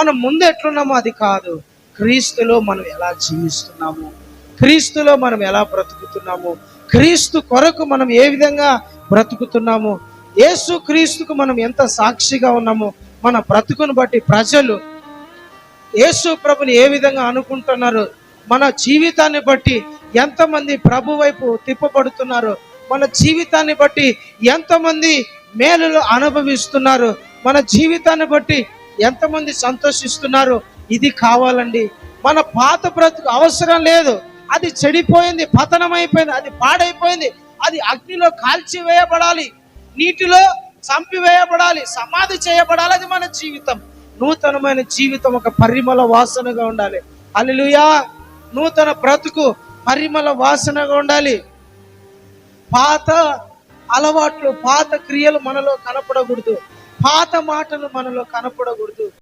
మనం ముందు ఎట్లున్నామో అది కాదు. క్రీస్తులో మనం ఎలా జీవిస్తున్నాము? క్రీస్తులో మనం ఎలా బ్రతుకుతున్నాము? క్రీస్తు కొరకు మనం ఏ విధంగా బ్రతుకుతున్నాము? యేసు క్రీస్తుకు మనం ఎంత సాక్షిగా ఉన్నామో? మన బ్రతుకును బట్టి ప్రజలు యేసు ప్రభుని ఏ విధంగా అనుకుంటున్నారు? మన జీవితాన్ని బట్టి ఎంతమంది ప్రభు వైపు తిప్పబడుతున్నారు? మన జీవితాన్ని బట్టి ఎంతమంది మేలులు అనుభవిస్తున్నారు? మన జీవితాన్ని బట్టి ఎంతమంది సంతోషిస్తున్నారు? ఇది కావాలండి. మన పాత బ్రతుకు అవసరం లేదు. అది చెడిపోయింది పతనమైపోయింది అది పాడైపోయింది. అది అగ్నిలో కాల్చివేయబడాలి నీటిలో చంపివేయబడాలి సమాధి చేయబడాలి అది మన జీవితం. నూతనమైన జీవితం ఒక పరిమళ వాసనగా ఉండాలి. అల్లుయా నూతన బ్రతుకు పరిమళ వాసనగా ఉండాలి. పాత అలవాట్లు పాత క్రియలు మనలో కనపడకూడదు. పాత మాటలు మనలో కనపడకూడదు.